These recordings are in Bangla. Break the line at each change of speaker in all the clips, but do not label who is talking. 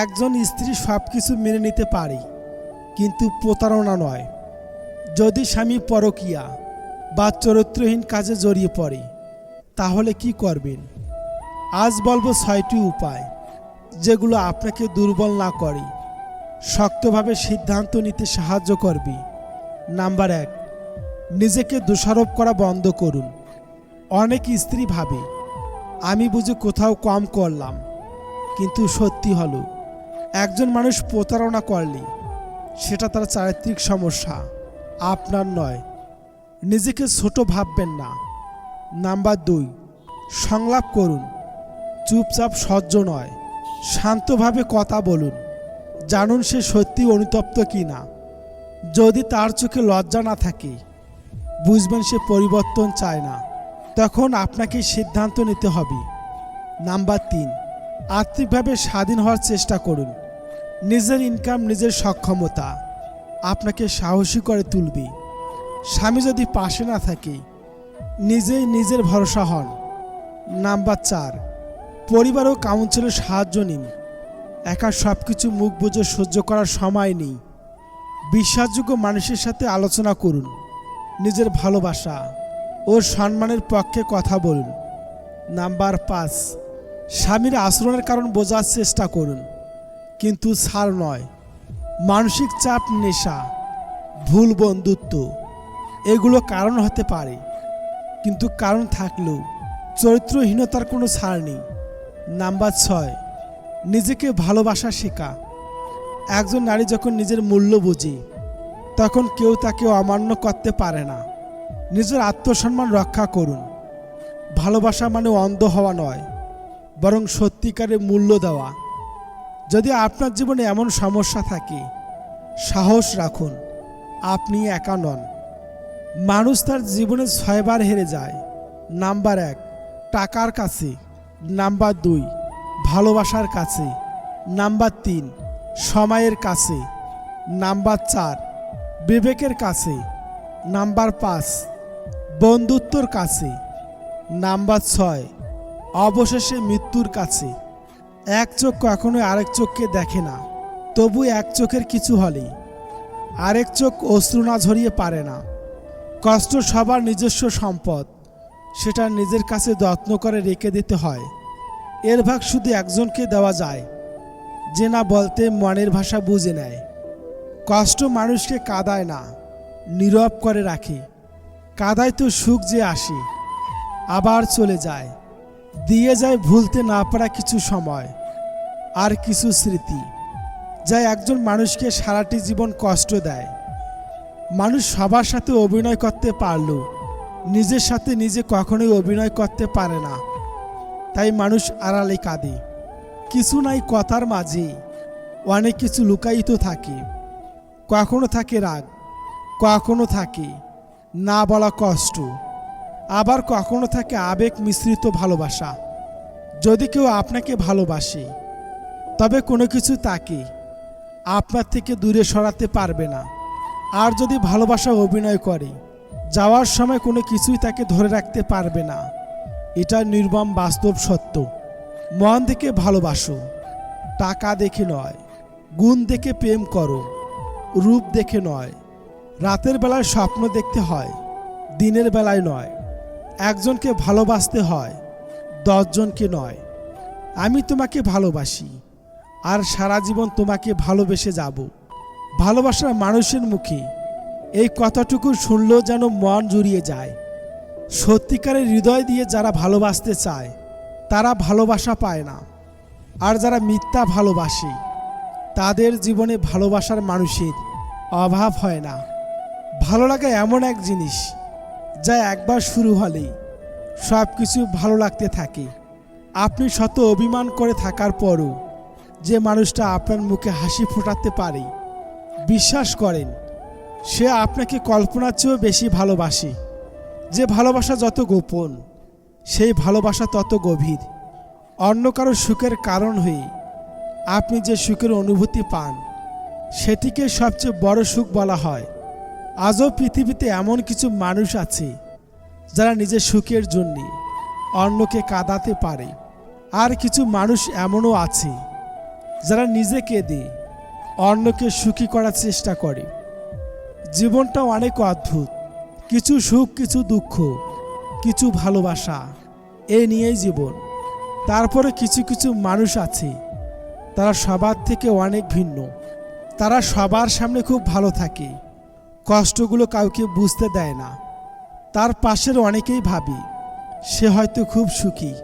একজন স্ত্রী সব কিছু মেনে নিতে পারে, কিন্তু প্রতারণা নয়। যদি স্বামী পরকীয়া বা চরিত্রহীন কাজে জড়িয়ে পড়ে, তাহলে কি করবেন? আজ বলব ছয়টি উপায় যেগুলো আপনাকে দুর্বল না করে, শক্তভাবে সিদ্ধান্ত নিতে সাহায্য করবে। নাম্বার এক, নিজেকে দোষারোপ করা বন্ধ করুন। অনেক স্ত্রী ভাবে, আমি বুঝি কোথাও কম করলাম, কিন্তু সত্যি হলো। একজন মানুষ প্রতারণা করলে সেটা তার চারিত্রিক সমস্যা, আপনার নয়। নিজেকে ছোট ভাববেন না। নাম্বার দুই, সংলাপ করুন। চুপচাপ সহ্য নয়। শান্তভাবে কথা বলুন। জানুন সে সত্যি অনুতপ্ত কি না যদি তার চোখে লজ্জা না থাকে, বুঝবেন সে পরিবর্তন চায় না। তখন আপনাকে সিদ্ধান্ত নিতে হবে। নাম্বার তিন আর্থিকভাবে স্বাধীন হওয়ার চেষ্টা করুন। নিজের ইনকাম নিজের সক্ষমতা আপনাকে সাহসী করে তুলবে। স্বামী যদি পাশে না থাকে, নিজেই নিজের ভরসা হন। নাম্বার চার, পরিবার ও কাউন্সিলের সাহায্য নিন। একা সব কিছু মুখ বুঝে সহ্য করার সময় নেই। বিশ্বাসযোগ্য মানুষের সাথে আলোচনা করুন। নিজের ভালোবাসা ও সম্মানের পক্ষে কথা বলুন। নাম্বার পাঁচ, স্বামীর আচরণের কারণ বোঝার চেষ্টা করুন। কিন্তু ছাড় নয়। মানসিক চাপ, নেশা, ভুল বন্ধুত্ব, এগুলো কারণ হতে পারে। কিন্তু কারণ থাকলেও চরিত্রহীনতার কোনো ছাড় নেই। নাম্বার ছয়, নিজেকে ভালোবাসা শেখা। একজন নারী যখন নিজের মূল্য বোঝে, তখন কেউ তাকে অমান্য করতে পারে না। নিজের আত্মসম্মান রক্ষা করুন। ভালোবাসা মানে অন্ধ হওয়া নয়, বরং সত্যিকারের মূল্য দেওয়া। যদি আপনার জীবনে এমন সমস্যা থাকে, সাহস রাখুন, আপনি একা নন। মানুষ তার জীবনে ছয়বার হেরে যায়। নাম্বার এক, টাকার কাছে। নাম্বার দুই, ভালোবাসার কাছে। নাম্বার তিন, সময়ের কাছে। নাম্বার চার, বিবেকের কাছে। নাম্বার পাঁচ, বন্ধুত্বর কাছে। নাম্বার ছয়, অবশেষে মৃত্যুর কাছে। এক চোখ কখনো আরেক চোখকে দেখে না, তবু এক চোখের কিছু হলেই। আরেক চোখ অশ্রু না ঝরিয়ে পারে না। কষ্ট সবার নিজস্ব সম্পদ, সেটা নিজের কাছে যত্ন করে রেখে দিতে হয়। এর ভাগ শুধু একজনকে দেওয়া যায়, যে না বলতে মনের ভাষা বুঝে নেয়। কষ্ট মানুষকে কাদায় না, নীরব করে রাখে। কাদায় তো সুখ যে আসে, আবার চলে যায়। দিয়ে যায় ভুলতে না পারা কিছু সময় আর কিছু স্মৃতি যা একজন মানুষকে সারাটি জীবন কষ্ট দেয়। মানুষ সবার সাথে অভিনয় করতে পারলেও নিজের সাথে নিজে কখনোই অভিনয় করতে পারে না। তাই মানুষ আড়ালে কাঁদে। কিছু নাই কথার মাঝে, অনেক কিছু লুকায়িত থাকে। কখনো থাকে রাগ, কখনো থাকে না বলা কষ্ট। আবার কখনো থাকে আবেগ মিশ্রিত ভালোবাসা। যদি কেউ আপনাকে ভালোবাসে, তবে কোনো কিছু তাকে আপনার থেকে দূরে সরাতে পারবে না। আর যদি ভালোবাসা অভিনয় করে, যাওয়ার সময় কোনো কিছুই তাকে ধরে রাখতে পারবে না। এটা নির্মম বাস্তব সত্য। মন থেকে ভালোবাসো, টাকা দেখে নয়, গুণ দেখে প্রেম করো, রূপ দেখে নয়, রাতের বেলায় স্বপ্ন দেখতে হয়, দিনের বেলায় নয়। একজনকে ভালোবাসতে হয়, দশজনকে নয়। আমি তোমাকে ভালোবাসি, আর সারা জীবন তোমাকে ভালোবেসে যাব। ভালোবাসার মানুষের মুখে, এই কথাটুকু শুনলেও যেন মন জুড়িয়ে যায়। সত্যিকারের হৃদয় দিয়ে যারা ভালোবাসতে চায়, তারা ভালোবাসা পায় না। আর যারা মিথ্যা ভালোবাসে, তাদের জীবনে ভালোবাসার মানুষের অভাব হয় না। ভালো লাগা এমন এক জিনিস যা একবার শুরু হলেই সব কিছু ভালো লাগতে থাকে। আপনি শত অভিমান করে থাকার পরও যে মানুষটা আপনার মুখে হাসি ফোটাতে পারে, বিশ্বাস করেন, সে আপনাকে কল্পনার চেয়েও বেশি ভালোবাসে। যে ভালোবাসা যত গোপন, সেই ভালোবাসা তত গভীর। অন্য কারও সুখের কারণ হয়ে আপনি যে সুখের অনুভূতি পান, সেটিকে সবচেয়ে বড় সুখ বলা হয়। আজও পৃথিবীতে এমন কিছু মানুষ আছে যারা নিজের সুখের জন্য অন্যকে কাঁদাতে পারে। আর কিছু মানুষ এমনও আছে যারা নিজে কেঁদে অন্যকে সুখী করার চেষ্টা করে। জীবনটা অনেক অদ্ভুত। কিছু সুখ, কিছু দুঃখ, কিছু ভালোবাসা, এ নিয়েই জীবন। তারপরে কিছু কিছু মানুষ আছে তারা সবার থেকে অনেক ভিন্ন। তারা সবার সামনে খুব ভালো থাকে। কষ্টগুলো কাউকে বুঝতে দেয় না। তার পাশের অনেকেই ভাবি, সে হয়তো খুব সুখী।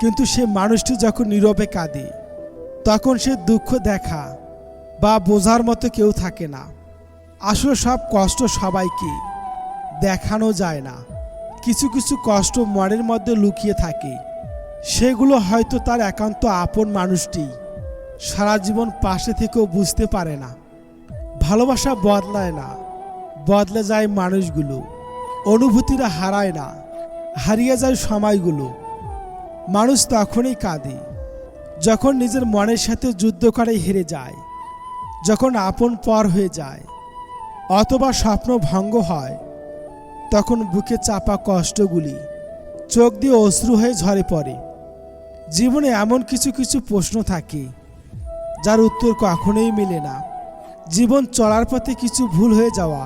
কিন্তু সে মানুষটি যখন নীরবে কাঁদে, তখন সে দুঃখ দেখা বা বোঝার মতো কেউ থাকে না। আসলে সব কষ্ট সবাইকে দেখানো যায় না। কিছু কিছু কষ্ট মনের মধ্যে লুকিয়ে থাকে। সেগুলো হয়তো তার একান্ত আপন মানুষটি সারা জীবন পাশে থেকেও বুঝতে পারে না। ভালোবাসা বদলায় না। বদলে যায় মানুষগুলো, অনুভূতিরা হারায় না, হারিয়ে যায় সময়গুলো। মানুষ তখনই কাঁদে, যখন নিজের মনের সাথে যুদ্ধ করে হেরে যায়, যখন আপন পর হয়ে যায়, অথবা স্বপ্ন ভঙ্গ হয়, তখন বুকে চাপা কষ্টগুলি চোখ দিয়ে অশ্রু হয়ে ঝরে পড়ে। জীবনে এমন কিছু কিছু প্রশ্ন থাকে, যার উত্তর কখনোই মেলে না। জীবন চলার পথে কিছু ভুল হয়ে যাওয়া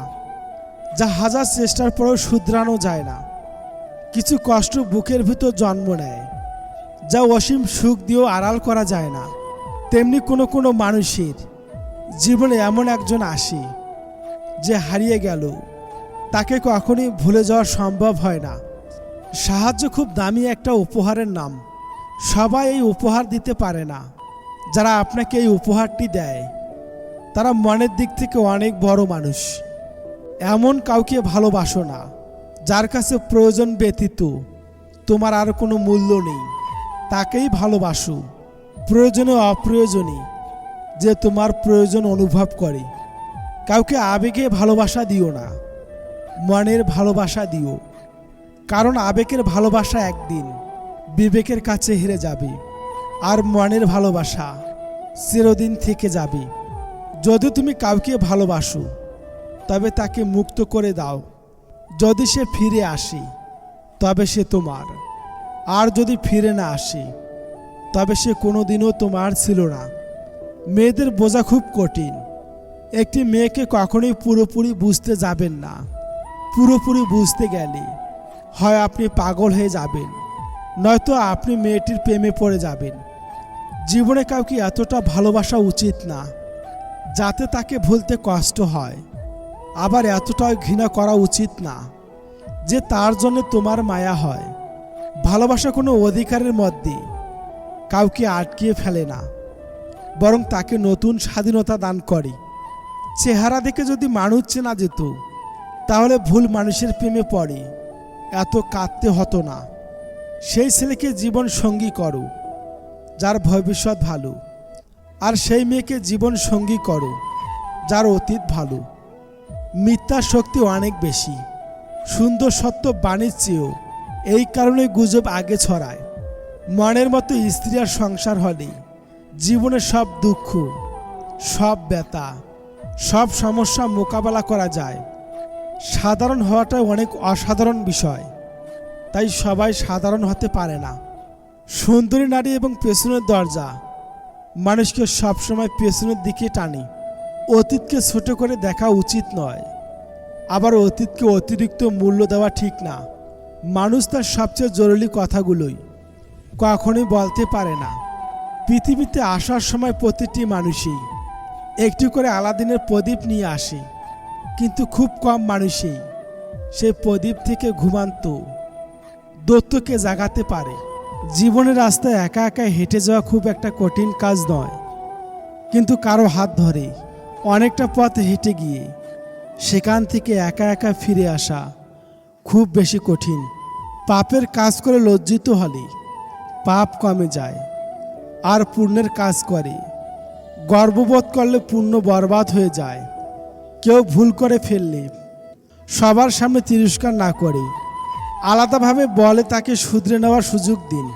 যা হাজার চেষ্টার পরেও শুধরানো যায় না। কিছু কষ্ট বুকের ভিতর জন্ম নেয়, যা অসীম সুখ দিয়েও আড়াল করা যায় না। তেমনি কোনো কোনো মানুষের জীবনে এমন একজন আসে, যে হারিয়ে গেল। তাকে কখনই ভুলে যাওয়া সম্ভব হয় না। সাহায্য খুব দামি একটা উপহারের নাম। সবাই এই উপহার দিতে পারে না। যারা আপনাকে এই উপহারটি দেয়, তারা মনের দিক থেকে অনেক বড় মানুষ। এমন কাউকে ভালোবাসো না, যার কাছে প্রয়োজন ব্যতীত তোমার আর কোনো মূল্য নেই। তাকেই ভালোবাসো, প্রয়োজনে অপ্রয়োজনে যে তোমার প্রয়োজন অনুভব করে। কাউকে আবেগে ভালোবাসা দিও না, মনের ভালোবাসা দিও, কারণ আবেগের ভালোবাসা একদিন বিবেকের কাছে হেরে যাবে, আর মনের ভালোবাসা চিরদিন থেকে যাবে। যদি তুমি কাউকে ভালোবাসো তবে তাকে মুক্ত করে দাও। যদি সে ফিরে আসে, তবে সে তোমার। আর যদি ফিরে না আসি, তবে সে কোনোদিনও তোমার ছিল না। মেয়েদের বোঝা খুব কঠিন। একটি মেয়েকে কখনোই পুরোপুরি বুঝতে যাবেন না। পুরোপুরি বুঝতে গেলে হয় আপনি পাগল হয়ে যাবেন, নয়তো আপনি মেয়েটির প্রেমে পড়ে যাবেন। জীবনে কাউকে এতটা ভালোবাসা উচিত না, যাতে তাকে ভুলতে কষ্ট হয়। আবার এতটাও ঘৃণা করা উচিত না যে তার জন্য তোমার মায়া হয়। ভালোবাসা কোনো অধিকারের মধ্যে কাউকে আটকিয়ে ফেলে না, বরং তাকে নতুন স্বাধীনতা দান করে। চেহারা দেখে যদি মানুষ চেনা যেত, তাহলে ভুল মানুষের প্রেমে পড়ে, এত কাঁদতে হতো না। সেই ছেলেকে জীবন সঙ্গী করো, যার ভবিষ্যৎ ভালো, আর সেই মেয়েকে জীবন সঙ্গী করো, যার অতীত ভালো। মিথ্যার শক্তি অনেক বেশি। সুন্দর সত্য বাণীর চেয়েও এই কারণে গুজব আগে ছড়ায়। মনের মতো স্ত্রী আর সংসার হলে জীবনের সব দুঃখ, সব ব্যথা, সব সমস্যা মোকাবেলা করা যায়। সাধারণ হওয়াটা অনেক অসাধারণ বিষয়, তাই সবাই সাধারণ হতে পারে না। সুন্দরী নারী এবং পেছনের দরজা মানুষকে সবসময় পেছনের দিকে টানে। অতীতকে ছোট করে দেখা উচিত নয়। আবার অতীতকে অতিরিক্ত মূল্য দেওয়া ঠিক না। মানুষ তার সবচেয়ে জরুরি কথাগুলোই কখনোই বলতে পারে না। পৃথিবীতে আসার সময় প্রতিটি মানুষই একটি করে আলাদিনের প্রদীপ নিয়ে আসে, কিন্তু খুব কম মানুষই সেই প্রদীপ থেকে ঘুমান্ত দত্তকে জাগাতে পারে। জীবনের রাস্তায় একা একা হেঁটে যাওয়া খুব একটা কঠিন কাজ নয়, কিন্তু কারও হাত ধরে অনেকটা পথ হেঁটে গিয়ে সেখান থেকে একা একা ফিরে আসা খুব বেশি কঠিন। পাপের কাজ করে লজ্জিত হলে পাপ কমে যায়, আর পুণ্যের কাজ করে। গর্ববোধ করলে পুণ্য বরবাদ হয়ে যায়। কেউ ভুল করে ফেললে সবার সামনে তিরস্কার না করে। আলাদাভাবে বলে তাকে শুধরে নেওয়ার সুযোগ দিন।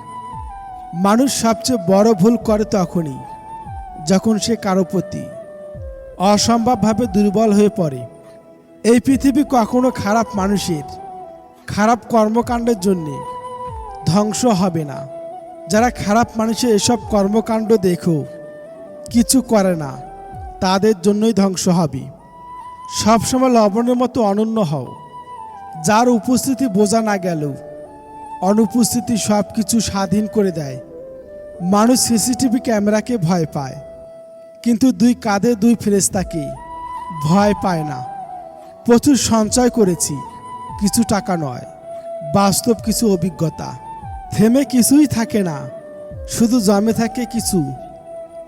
মানুষ সবচেয়ে বড় ভুল করে তখনই, যখন সে কারও প্রতি অসম্ভবভাবে দুর্বল হয়ে পড়ে। এই পৃথিবী কখনো খারাপ মানুষের, খারাপ কর্মকাণ্ডের জন্যে ধ্বংস হবে না। যারা খারাপ মানুষের এসব কর্মকাণ্ড দেখো, কিছু করে না, তাদের জন্যই ধ্বংস হবে। সবসময় লবণের মতো অনন্য হও। যার উপস্থিতি বোঝা না গেলেও অনুপস্থিতি সব কিছু স্বাধীন করে দেয়। মানুষ সিসিটিভি ক্যামেরাকে ভয় পায়। কিন্তু দুই কাঁধে দুই ফেরেস্তাকে ভয় পায় না। প্রচুর সঞ্চয় করেছি, কিছু টাকা নয়, বাস্তব কিছু অভিজ্ঞতা। থেমে কিছুই থাকে না, শুধু জমে থাকে কিছু,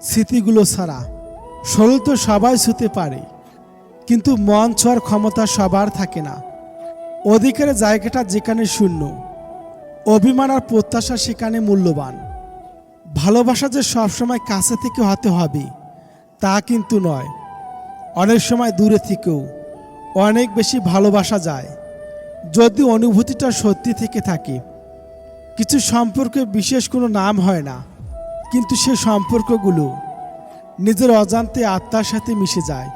স্মৃতিগুলো ছাড়া। শরীর তো সবাই ছুতে পারে, কিন্তু মন ছোঁয়ার ক্ষমতা সবার থাকে না। অধিকারের জায়গাটা যেখানে শূন্য, অভিমান আর প্রত্যাশা সেখানে মূল্যবান। ভালোবাসা যে সবসময় কাছে থেকে হতে হবে তা কিন্তু নয়। অনেক সময় দূরে থেকেও অনেক বেশি ভালোবাসা যায়। যদি অনুভূতিটা সত্যি থেকে থাকে। কিছু সম্পর্কে বিশেষ কোনো নাম হয় না। কিন্তু সে সম্পর্কগুলো নিজের অজান্তে আত্মার সাথে মিশে যায়।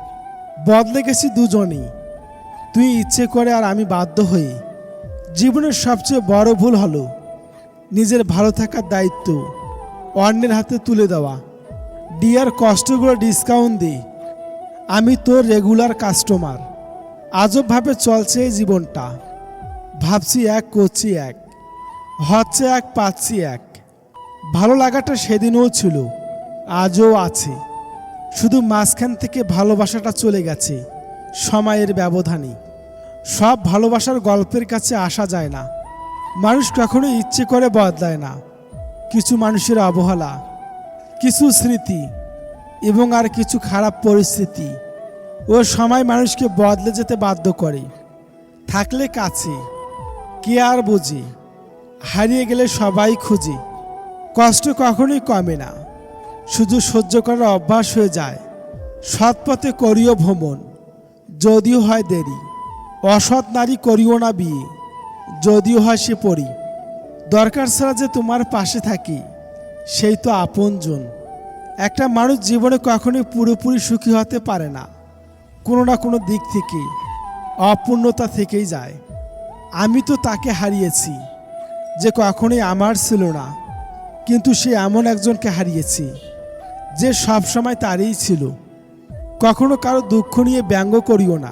বদলে গেছি দুজনই। তুই ইচ্ছে করে আর আমি বাধ্য হই। জীবনের সবচেয়ে বড় ভুল হলো নিজের ভালো থাকার দায়িত্ব অন্যের হাতে তুলে দেওয়া। ডিয়ার কষ্টগুলো ডিসকাউন্ট দিই। আমি তোর রেগুলার কাস্টমার। আজবভাবে চলছে এই জীবনটা। ভাবছি এক, করছি এক। হচ্ছে এক, পাচ্ছি এক। ভালো লাগাটা সেদিনও ছিল, আজও আছে। শুধু মাঝখান থেকে ভালোবাসাটা চলে গেছে, সময়ের ব্যবধানে। সব ভালোবাসার গল্পের কাছে আসা যায় না। মানুষ কখনো ইচ্ছে করে বদলায় না। কিছু মানুষের অবহেলা কিছু স্মৃতি এবং আর কিছু খারাপ পরিস্থিতি ও সময় মানুষকে বদলে যেতে বাধ্য করে। থাকলে কাছে, কে আর বোঝে? হারিয়ে গেলে সবাই খুঁজে। কষ্ট কখনোই কমে না। শুধু সহ্য করার অভ্যাস হয়ে যায়। সৎ পথে করিও ভ্রমণ, যদিও হয় দেরি। অসৎ নারী করিও না বিয়ে, যদিও হয় সে পড়ি দরকার ছাড়া যে তোমার পাশে থাকি। সেই তো আপনজন। একটা মানুষ জীবনে কখনোই পুরোপুরি সুখী হতে পারে না। কোনো না কোনো দিক থেকে অপূর্ণতা থেকেই যায়। আমি তো তাকে হারিয়েছি, যে কখনোই আমার ছিল না। কিন্তু সে এমন একজনকে হারিয়েছি, যে সব সময় তারই ছিল। কখনো কারও দুঃখ নিয়ে ব্যঙ্গ করিও না।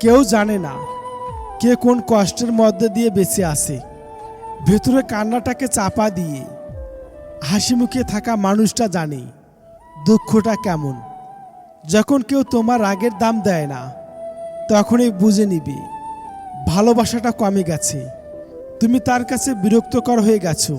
কেউ জানে না কে কোন কষ্টের মধ্যে দিয়ে বেঁচে আসে ভেতরে কান্নাটাকে চাপা দিয়ে হাসি মুখে থাকা মানুষটা জানি দুঃখটা কেমন। যখন কেউ তোমার রাগের দাম দেয় না, তখনই বুঝে নিবি, ভালোবাসাটা কমে গেছে। তুমি তার কাছে বিরক্তকর হয়ে গেছো।